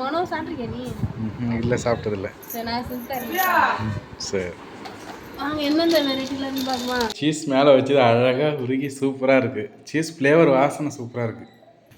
மனோ சாப்பிட்ருக்கியா நீ? இல்லை சாப்பிட்டதில்ல. சரி நான் செஞ்சு தரேன் சரி. வாங்க எந்தெந்த வெரைட்டில இருந்து பார்க்குமா சீஸ் மேலே வச்சது அழகாக உருகி சூப்பராக இருக்குது சீஸ் ஃப்ளேவர் வாசனை சூப்பராக இருக்குது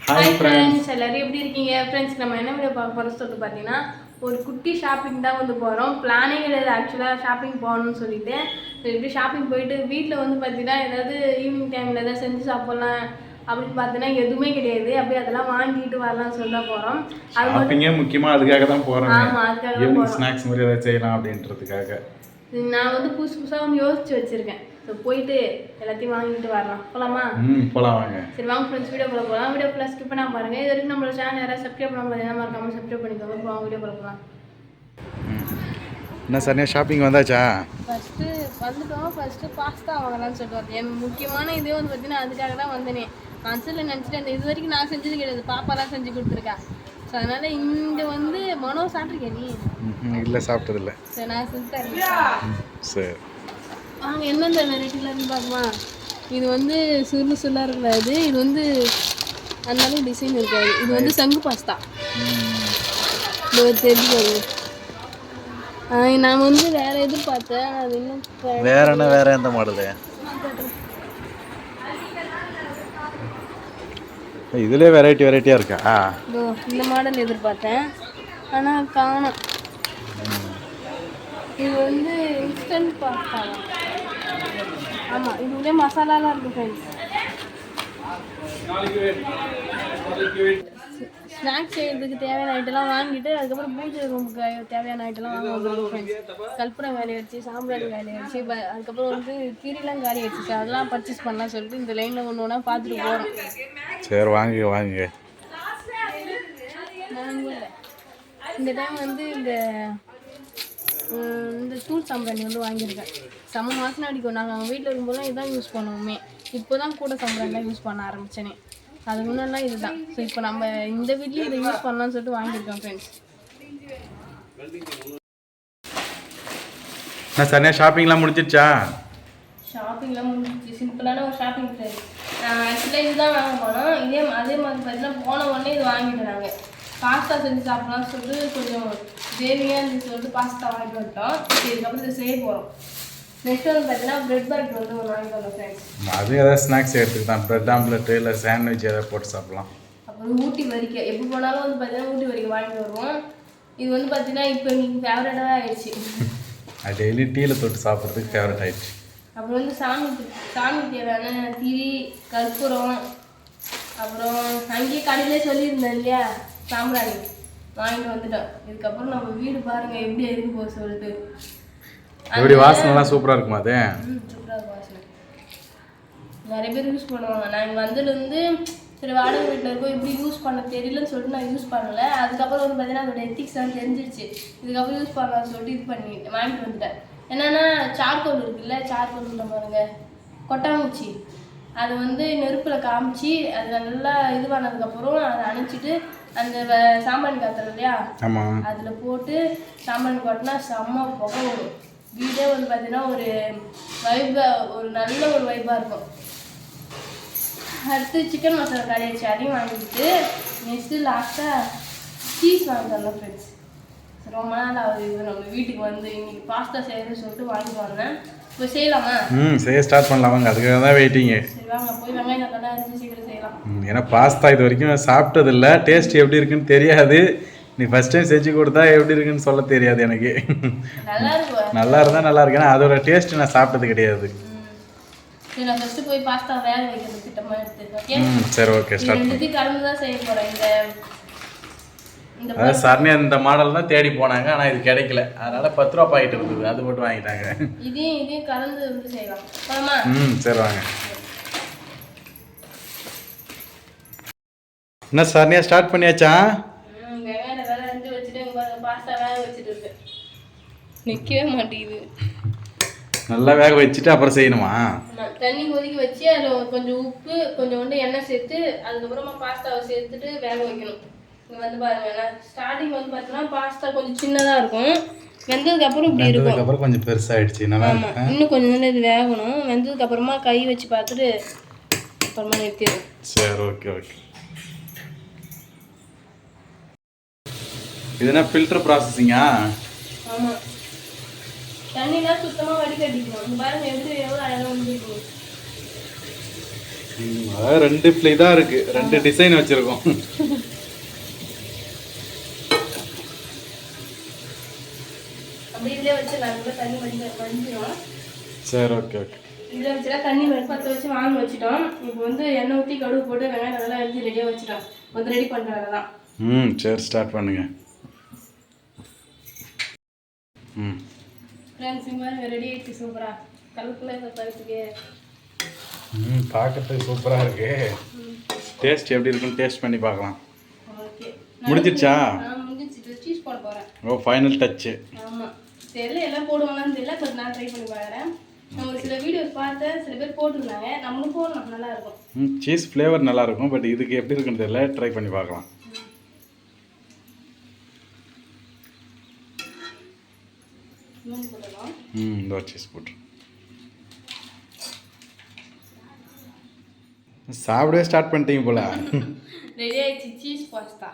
ஹாய் ஃப்ரெண்ட்ஸ் எல்லாரும் எப்படி இருக்கீங்க? ஃப்ரெண்ட்ஸ் நம்ம என்ன வீடியோ பார்க்க போகிறோம் சொல்லிட்டு பார்த்தீங்கன்னா ஒரு குட்டி ஷாப்பிங் தான் வந்து போகிறோம் பிளானே கிடையாது. ஆக்சுவலாக ஷாப்பிங் போகணும்னு சொல்லிட்டு. சரி இப்படி ஷாப்பிங் போயிட்டு வீட்டில் வந்து பார்த்தீங்கன்னா ஏதாவது ஈவினிங் டைமில் ஏதாவது செஞ்சு சாப்பிட்லாம். அப்படின்னு பார்த்தீங்கன்னா எதுவுமே கிடையாது. அப்படியே அதெல்லாம் வாங்கிட்டு வரலாம்னு சொல்லி போகிறோம் ஷாப்பிங்கே முக்கியமாக அதுக்காக தான் போகிறோம் ஆமாம் அதுக்காக தான் ஈவினிங் ஸ்நாக்ஸ் மாதிரி ஏதாவது செய்யலாம் அப்படின்றதுக்காக. நான் வந்து புதுசு புதுசாக வந்து யோசிச்சு வச்சுருக்கேன். ஸோ போயிட்டு எல்லாத்தையும் வாங்கிட்டு வரலாம். போகலாமா ம் போகலாம் வாங்க. சரி வாங்க ஃப்ரெண்ட்ஸ் வீடியோ போல போகலாம் வீடியோ ஃபுல்லாக ஸ்கிப் பண்ணாம பாருங்க. இது வரைக்கும் நம்மளோட சேனல் யாராவது சப்ஸ்கிரைப் பண்ணாம பார்த்தீங்கன்னா மறக்காம சப்ஸ்கிரைப் பண்ணிக்கோங்க. வாங்க வீடியோ போல போகலாம் ம் என்ன சரணியா ஷாப்பிங் வந்தாச்சா? ஃபஸ்ட்டு வந்துட்டோம். ஃபஸ்ட்டு பாஸ்தா வாங்கலாம்னு சொல்லிட்டு வந்தேன். எனக்கு முக்கியமான இதே வந்து பார்த்தீங்கன்னா அதுக்காக தான் வந்தேனே. மனசில் நினச்சிட்டு அந்த இது வரைக்கும் நான் செஞ்சது கிடையாது. பாப்பா தான் செஞ்சு கொடுத்துருக்கா. ஸோ அதனால் இங்கே வந்து மனோ சாப்பிட்ருக்கியா நீ? இல்லை சாப்பிட்டதில்ல. சரி நான் செஞ்சு தரேன் சரி. வாங்க எந்தெந்த வெரைட்டில இருந்து பார்க்குமா இது வந்து சுருளு சுருளாக இருக்காது இது வந்து அந்த அளவுக்கு டிசைன் இருக்காது. இது வந்து சங்கு பாஸ்தா. தெரிஞ்சு நான் வந்து வேற எதிர்பார்த்தேன். அது இன்னும் வேற என்ன வேற எந்த மாடலு இதுலேயே வெரைட்டி வெரைட்டியாக இருக்கா? இதோ இந்த மாடல் எதிர்பார்த்தேன். ஆனால் காணோம். இது வந்து இன்ஸ்டன்ட் பாஸ்தா ஆமாம் இது உள்ளே மசாலாலாம் இருக்குது ஃப்ரெண்ட்ஸ் ஸ்நாக்ஸ் செய்யறதுக்கு தேவையான ஐட்டம்லாம் வாங்கிட்டு அதுக்கப்புறம் பூஜை ரூமுக்கு தேவையான ஐட்டம்லாம் வாங்க வந்துருக்கோம் ஃப்ரெண்ட்ஸ் கற்பூரம் வேலையை வச்சு சாம்பிராணி வேலையை வச்சு அதுக்கப்புறம் வந்து திரிலாம் காலி ஆயிடுச்சு அதெல்லாம் பர்ச்சேஸ் பண்ணலாம் சொல்லிட்டு இந்த லைனில் ஒன்று ஒன்றா பார்த்துட்டு போகிறோம் சரி வாங்க வாங்க. இந்த டைம் வந்து இந்த இந்த தூள் சாம்பிராணி வந்து வாங்கியிருக்கேன் செம்ம வாசனை அடிக்கும். நாங்கள் அவங்க வீட்டில் இருக்கும்போதெல்லாம் இதுதான் யூஸ் பண்ணுவோமே. இப்போ தான் கூட சாம்பிராணிலாம் யூஸ் பண்ண ஆரம்பிச்சேனே. அது முன்னெல்லாம் இதுதான். ஸோ இப்போ நம்ம இந்த வீட்லேயும் இதை யூஸ் பண்ணலாம்னு சொல்லிட்டு வாங்கியிருக்கோம் ஃப்ரெண்ட்ஸ் என்ன சரணியா ஷாப்பிங்லாம் முடிஞ்சிடுச்சா ஷாப்பிங்லாம் முடிஞ்சிச்சு சிம்பிளான ஒரு ஷாப்பிங் ஃப்ரெண்ட்ஸ் ஆக்சுவலாக இதுதான் வாங்க போனோம். இதே அதே மாதிரி பார்த்தீங்கன்னா போன உடனே இது வாங்கிட்டோம் நாங்கள் பாஸ்தா செஞ்சு சாப்பிடலாம்னு சொல்லிட்டு கொஞ்சம் கிரேவியாக இருந்துச்சு சொல்லிட்டு பாஸ்தா வாங்கிட்டு வந்துட்டோம். இதுக்கப்புறம் இதை செய்ய போகிறோம் நெக்ஸ்ட் வந்து பார்த்தீங்கன்னா பிரெட் பர்கர் வந்து ஒன்று வாங்கிட்டு வந்தோம் ஃப்ரெண்ட்ஸ் அது ஏதாவது ஸ்நாக்ஸ் எடுத்துக்கிட்டான் ப்ரெட் ஆம்லெட்டு இல்லை சாண்ட்விச் ஏதாவது போட்டு சாப்பிடலாம். அப்புறம் ஊட்டி வரிக்கை எப்போ போனாலும் வந்து பார்த்தீங்கன்னா ஊட்டி வரிக்கை வாங்கிட்டு வருவோம். இது வந்து பார்த்தீங்கன்னா இப்போ எங்களுக்கு ஃபேவரட்டாக ஆயிடுச்சு. அது டெய்லி டீயில் தொட்டு சாப்பிட்றதுக்கு ஃபேவரட் ஆயிடுச்சு. அப்புறம் வந்து சாமி சாமி தேவையான திரி கற்பூரம் அப்புறம் அங்கேயே கடையிலே சொல்லியிருந்தேன் இல்லையா சாம்பிராணி. வாங்கிட்டு வந்துட்டோம். இதுக்கப்புறம் நம்ம வீடு பாருங்க எப்படி இருக்கு போக சொல்லிட்டு. எப்படி வாசனைலாம் சூப்பராக இருக்குமா அது? நிறைய பேர் யூஸ் பண்ணுவாங்க. நான் இங்கே வந்ததுலேருந்து சரி வாடகை வீட்டில் இருக்கோம் எப்படி யூஸ் பண்ண தெரியலன்னு சொல்லிட்டு நான் யூஸ் பண்ணல. அதுக்கப்புறம் வந்து பார்த்தீங்கன்னா அதோட எத்திக்ஸ் எல்லாம் தெரிஞ்சிருச்சு. இதுக்கப்புறம் யூஸ் பண்ணலாம்னு சொல்லிட்டு இது பண்ணி வாங்கிட்டு வந்துட்டேன். என்னன்னா சார்கோல் இருக்குல்ல சார்கோல் பாருங்க. கொட்டாங்குச்சி. அது வந்து நெருப்பில் காமிச்சு அது நல்லா இது பண்ணதுக்கப்புறம் அதை அணைச்சிட்டு அந்த சாம்பிராணி காத்துறோம் இல்லையா? அதில் போட்டு சாம்பிராணி கொட்டினா செம்ம புகை வரும். வீடே வந்து பார்த்தீங்கன்னா ஒரு வைபா ஒரு நல்ல ஒரு வைபாக இருக்கும். அடுத்து சிக்கன் மசாலா கடையாச்சு அதையும் வாங்கிட்டு நெக்ஸ்ட்டு லாஸ்ட்டாக சீஸ் வந்தோம் ஃப்ரெண்ட்ஸ் ரொம்ப நாள் ஆகுது இது நம்ம வீட்டுக்கு வந்து இன்னைக்கு பாஸ்தா செய்யணும்னு சொல்லிட்டு வாங்கிட்டு வந்தேன். இப்போ செய்யலாமா? ம் செய்ய ஸ்டார்ட் பண்ணலாம். வாங்க அதுக்காக தான் வெயிட்டிங்கு சரி வாங்க போய் வெங்காயம் தக்காளி அரிஞ்சு சீக்கிரம் செய்யலாம். ஏன்னா பாஸ்தா இது வரைக்கும் சாப்பிட்டதில்ல. டேஸ்ட் எப்படி இருக்குன்னு தெரியாது. நீ ஃபஸ்ட் டைம் செஞ்சு கொடுத்தா எப்படி இருக்குன்னு சொல்ல தெரியாது எனக்கு. நல்லா இருந்தால் நல்லா இருக்கு. அதோட டேஸ்ட் நான் சாப்பிட்டது கிடையாது. சரி ஓகே ஸ்டார்ட் ரெண்டுத்தையும் கலந்து தான் செய்ய போறேன் இந்த இந்த அதாவது சரணியா இந்த மாடல் தான் தேடி போனாங்க. ஆனால் இது கிடைக்கல. அதனால பத்து ரூபா பாக்கெட் இருந்தது அது மட்டும் வாங்கிட்டாங்க. இதையும் இதையும் கலந்து வந்து செய்யலாம். ம் சரி வாங்க. என்ன சரணியா ஸ்டார்ட் பண்ணியாச்சா? நிற்கவே மாட்டேங்குது. நல்லா வேக வச்சுட்டு அப்புறம் செய்யணுமா? தண்ணி கொதிக்க வச்சு அதில் கொஞ்சம் உப்பு கொஞ்சோண்டு எண்ணெய் சேர்த்து அதுக்கப்புறமா பாஸ்தாவை சேர்த்துட்டு வேக வைக்கணும். இங்க வந்து பாருங்க ஸ்டார்டிங் வந்து பார்த்தீங்கன்னா பாஸ்தா கொஞ்சம் சின்னதாக இருக்கும். வெந்ததுக்கு அப்புறம் இப்படி இருக்கும். அதுக்கப்புறம் கொஞ்சம் பெருசாயிடுச்சு நல்லா ஆமா இன்னும் கொஞ்ச நேரம் இது வேகணும். வெந்ததுக்கு அப்புறமா கை வச்சு பார்த்துட்டு அப்புறமா நிறுத்திடும் சரி ஓகே ஓகே. இதுனா ஃபில்டர் ப்ராசஸிங்கா ஆமா. தண்ணிலாம் சுத்தமா வடிகட்டிக்கணும் பாருங்க எப்படி எவ்வளோ அழகாக வந்துருக்கு அதாவது ரெண்டு தான் இருக்கு. ரெண்டு டிசைன் வச்சிருக்கோம். சரி ஓகே ஓகே இதில் வச்சுட்டா தண்ணி பற்ற வச்சு வாங்க வச்சுட்டோம். இப்போ வந்து எண்ணெய் ஊற்றி கடுகு போட்டு வெங்காயம் நல்லா அரிஞ்சு ரெடியாக வச்சுட்டோம். வந்து ரெடி பண்ணுறது தான். ம் சரி ஸ்டார்ட் பண்ணுங்க. ம். ஃப்ரெண்ட்ஸ் இந்த மாதிரி ரெடி ஆயிடுச்சு சூப்பராக கலக்குள்ள இந்த பருப்புக்கு. ம் பார்க்கறதுக்கு சூப்பராக இருக்கு. டேஸ்ட் எப்படி இருக்குன்னு டேஸ்ட் பண்ணி பார்க்கலாம். முடிஞ்சிடுச்சா? நான் முடிஞ்சிச்சு சீஸ் போட போகிறேன் ஓ ஃபைனல் டச்சு ஆமாம் தெரியல எல்லாம் போடுவாங்களான்னு தெரியல பட் நான் ட்ரை பண்ணி பார்க்குறேன் ஒரு சில வீடியோஸ் பார்த்தேன் சில பேர் போட்டிருந்தாங்க. நம்மளும் போடலாம் நல்லா இருக்கும். ம் சீஸ் ஃப்ளேவர் நல்லா இருக்கும் பட் இதுக்கு எப்படி இருக்குன்னு தெரியல ட்ரை பண்ணி பார்க்கலாம். ம் இந்த சீஸ் போட்டு. சாப்பிடவே ஸ்டார்ட் பண்ணிட்டீங்க போல. ரெடி ஆயிடுச்சு சீஸ் பாஸ்தா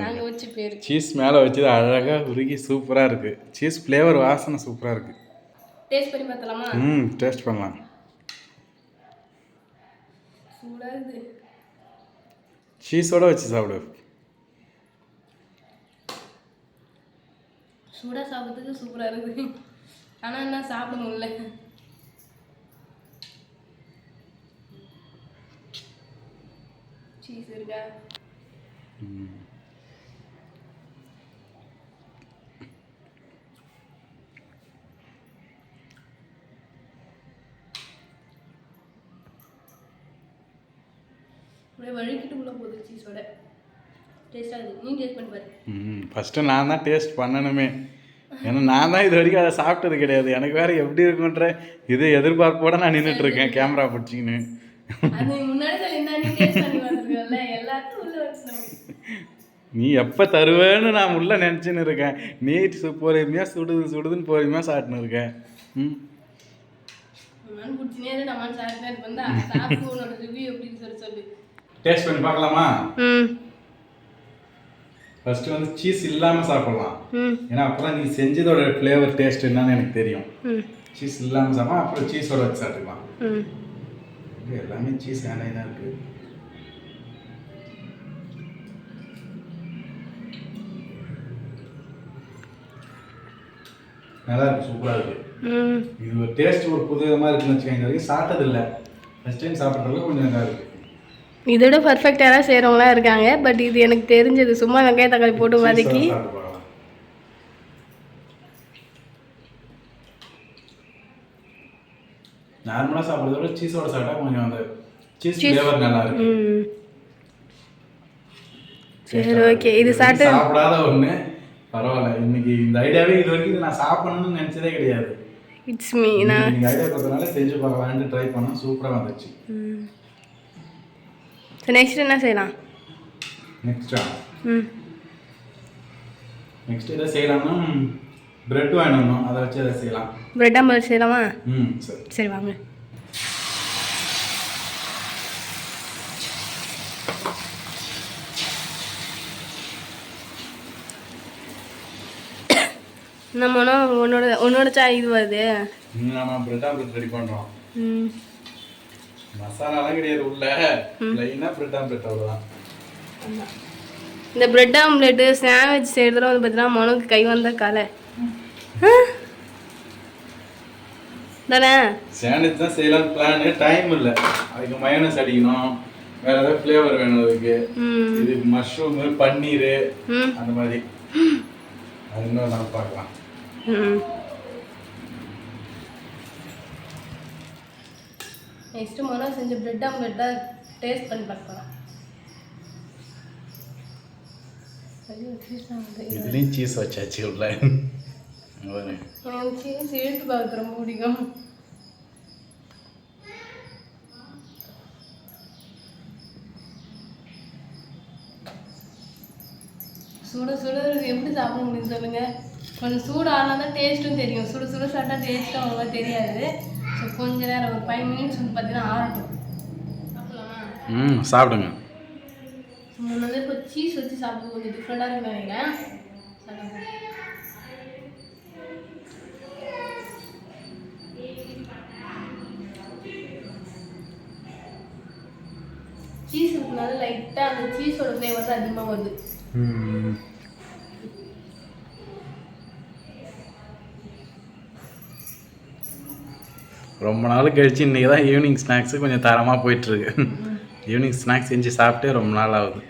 நாங்கள் வச்சு பேர் சீஸ் மேலே வச்சது அழகாக உருகி சூப்பராக இருக்குது சீஸ் ஃப்ளேவர் வாசனை சூப்பராக இருக்குது டேஸ்ட் பண்ணி பார்த்தலாமா ம் டேஸ்ட் பண்ணலாம். சீஸோட வச்சு சாப்பிடு. சூடாக சாப்பிட்றதுக்கு சூப்பராக இருக்குது ஆனால் என்ன சாப்பிட முடியல சீஸ் இருக்கா? அப்படியே வழுக்கிட்டு உள்ள போகுது சீஸோட டேஸ்டாக இருக்குது நீ டேஸ்ட் பண்ணி பாரு. ம் ஃபஸ்ட்டு நான் தான் டேஸ்ட் பண்ணணுமே. ஏன்னா நான் தான் இது வரைக்கும் அதை சாப்பிட்டது கிடையாது. எனக்கு வேறு எப்படி இருக்குன்ற இது எதிர்பார்ப்போட நான் நின்றுட்டு இருக்கேன் கேமரா பிடிச்சிக்கின்னு. அது முன்னாடி சொல்லியிருந்தா நீ எப்போ தருவேன்னு நான் உள்ள நினச்சின்னு இருக்கேன். நீ சு- பொறுமையாக சுடுது சுடுதுன்னு பொறுமையாக சாப்பிட்டுன்னு இருக்கேன். ம். டேஸ்ட் பண்ணி பார்க்கலாமா? ம். ஃபர்ஸ்ட் வந்து சீஸ் இல்லாமல் சாப்பிடலாம். ஏன்னா அப்பதான் நீ செஞ்சதோட ஃப்ளேவர் டேஸ்ட் என்னன்னு எனக்கு தெரியும். சீஸ் இல்லாமல் சாப்பிடலாம் அப்புறம் சீஸோட வச்சு சாப்பிட்டுக்கலாம். ம். இது எல்லாமே சீஸ் வேண்டாம் தான் இருக்கு. நல்லா இருக்கு சூப்பராக இருக்கு. இது ஒரு டேஸ்ட் ஒரு புது விதமாக இருக்குன்னு வச்சுக்கோங்க இது வரைக்கும் சாப்பிட்டது இல்லை ஃபர்ஸ்ட் டைம் சாப்பிட்றதுல கொஞ்சம் நல்லா இருக்கு. இதோட பர்ஃபெக்டாக தான் செய்கிறவங்களாம் இருக்காங்க. பட் இது எனக்கு தெரிஞ்சது. சும்மா வெங்காய தக்காளி போட்டு வதக்கி. நார்மலாக சாப்பிட்றத விட சீஸோட சாப்பிட்டா கொஞ்சம் அந்த சீஸ் ஃப்ளேவர் நல்லா இருக்கு. சரி ஓகே இது சாப்பிட்டு சாப்பிடாத ஒண்ணு. பரவாயில்ல. இன்னைக்கு இந்த ஐடியாவே இது வரைக்கும் இது நான் சாப்பிடணும்னு நினைச்சதே கிடையாது. இட்ஸ் மீ நான் ஐடியா கொடுத்தனால செஞ்சு பார்க்கலான்ட்டு ட்ரை பண்ணோம் சூப்பரா வந்துச்சு ம் நெக்ஸ்ட் என்ன செய்யலாம்? நெக்ஸ்டா ம். நெக்ஸ்ட் எதை செய்யலாம்னா பிரெட் வாங்கணும் அதை வச்சு அதை செய்யலாம்? பிரெட் ஆம்பல் செய்யலாமா? ம். சரி சரி வாங்க. நம்ம உன்னோட உன்னோட சா இது வருது. நம்ம பிரெட் ஆம்லெட் ரெடி பண்றோம். ம். மசாலாலாம் கிடையாது உள்ள. லைனா பிரெட் ஆம்லெட் அவ்வளோதான் இந்த பிரெட் ஆம்லெட்டு சாண்ட்விச் செய்கிறதுல வந்து பார்த்தீங்கன்னா மனுக்கு கை வந்த கலை? தானே? சாண்ட்விச் தான் செய்யலாம்னு பிளான் டைம் இல்லை. அதுக்கு மயோனஸ் அடிக்கணும். வேற ஏதாவது ஃப்ளேவர் வேணும் அதுக்கு. இது மஷ்ரூம் பன்னீர் அந்த மாதிரி. அது இன்னும் நம்ம பார்க்கலாம். நெக்ஸ்ட்டு மனோ செஞ்ச பிரெட் ஆம்லெட் தான் டேஸ்ட் பண்ணி பார்க்கலாம். இதுலேயும் சீஸ் வச்சாச்சு உள்ள. எனக்கு சீஸ் இழுத்து பார்க்க ரொம்ப பிடிக்கும். சுட சுட எப்படி சாப்பிட முடியும் சொல்லுங்க. கொஞ்சம் சூடு ஆனால் தான் டேஸ்ட்டும் தெரியும். சுட சுட சாப்பிட்டா டேஸ்ட்டும் அவ்வளோவா தெரியாது. ஸோ கொஞ்ச நேரம் ஒரு ஃபைவ் மினிட்ஸ் வந்து பார்த்தீங்கன்னா ஆறட்டும். சாப்பிடலாமா? ம் சாப்பிடுங்க. முன்னாடி இப்போ சீஸ் வச்சு சாப்பிடுறது கொஞ்சம் டிஃப்ரெண்ட்டாக இருக்குன்னு நினைக்கிறேன். சீஸ் இருக்கனால லைட்டாக அந்த சீஸோட ஃப்ளேவர் தான் அதிகமாக வருது. ம். ரொம்ப நாள் கழிச்சு இன்றைக்கி தான் ஈவினிங் ஸ்நாக்ஸு கொஞ்சம் தரமாக போயிட்டுருக்கு. ஈவினிங் ஸ்நாக்ஸ் செஞ்சு சாப்பிட்டே ரொம்ப நாள் ஆகுது.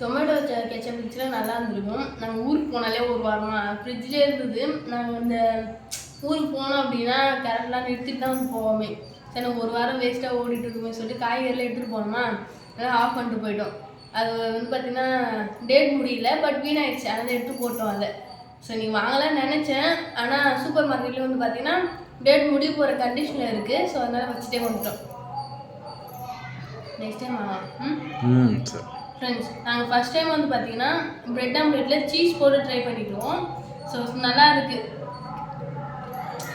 டொமேட்டோ கெச்சப் இருந்துச்சுன்னா நல்லா இருந்திருக்கும். நாங்கள் ஊருக்கு போனாலே ஒரு வாரமாக ஃப்ரிட்ஜ்லேயே இருந்தது. நாங்கள் இந்த ஊருக்கு போனோம் அப்படின்னா கரெக்டாக நிறுத்திட்டு தான் போவோமே. சரி ஒரு வாரம் வேஸ்ட்டாக ஓடிட்டு இருக்குமே சொல்லிட்டு காய்கறிலாம் எடுத்துகிட்டு போனோமா? அதெல்லாம் ஆஃப் பண்ணிட்டு போயிட்டோம். அது வந்து பார்த்திங்கன்னா டேட் முடியல பட் வீணாயிடுச்சு. அதனால் எடுத்து போட்டோம் அதை. ஸோ நீங்கள் வாங்கலாம்னு நினச்சேன். ஆனால் சூப்பர் மார்க்கெட்டில் வந்து பார்த்தீங்கன்னா டேட் முடிய போகிற கண்டிஷனில் இருக்குது ஸோ அதனால் வச்சுட்டே வந்துட்டோம். நெக்ஸ்ட் டைம் வாங்கலாம் ம்? ஃப்ரெண்ட்ஸ் நாங்கள் ஃபஸ்ட் டைம் வந்து பார்த்தீங்கன்னா பிரெட் ஆம்லெட்டில் சீஸ் போட்டு ட்ரை பண்ணிக்குவோம் ஸோ நல்லா இருக்கு.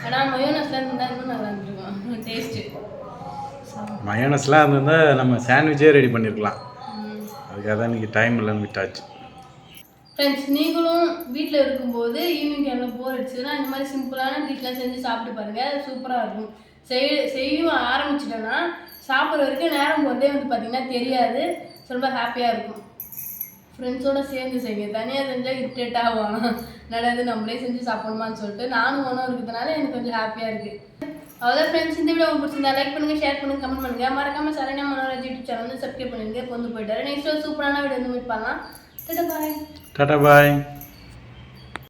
ஆனால் மயோனஸ்லாம் இருந்தால் இன்னும் நல்லா இருந்திருக்கும். டேஸ்ட்டு மயோனஸ்லாம் இருந்திருந்தால் நம்ம சாண்ட்விச்சே ரெடி பண்ணியிருக்கலாம் அதுக்காக தான் இன்றைக்கி டைம் இல்லைன்னு விட்டாச்சு ஃப்ரெண்ட்ஸ் நீங்களும் வீட்டில் இருக்கும்போது ஈவினிங் டைமில் போர் அடிச்சதுன்னா இந்த மாதிரி சிம்பிளான வீட்டில் செஞ்சு சாப்பிட்டு பாருங்கள் சூப்பராக இருக்கும். செய் செய்யும் ஆரம்பிச்சிட்டோன்னா சாப்பிட்ற வரைக்கும் நேரம் போகிறதே வந்து பார்த்திங்கன்னா தெரியாது. ரொம்ப ஹாப்பியாக இருக்கும். ஃப்ரெண்ட்ஸோடு சேர்ந்து செய்யுங்க. தனியாக செஞ்சால் இரிட்டேட் ஆகும். நடந்து நம்மளே செஞ்சு சாப்பிடணுமான்னு சொல்லிட்டு நானும் ஒன்றும் இருக்கிறதுனால எனக்கு கொஞ்சம் ஹாப்பியாக இருக்குது அவ்வளோதான் ஃப்ரெண்ட்ஸ் இந்த வீடியோ உங்களுக்கு பிடிச்சிருந்தா லைக் பண்ணுங்கள் ஷேர் பண்ணுங்கள் கமெண்ட் பண்ணுங்கள் மறக்காமல் சரண்யா மனோராஜ் யூடியூப் சேனல் வந்து சப்ஸ்கிரைப் பண்ணிடுங்க. கொண்டு போயிட்டாரு. நெக்ஸ்ட் ஒரு சூப்பரான வீடியோ வந்து மீட் பண்ணலாம். பாய் டாடா பாய்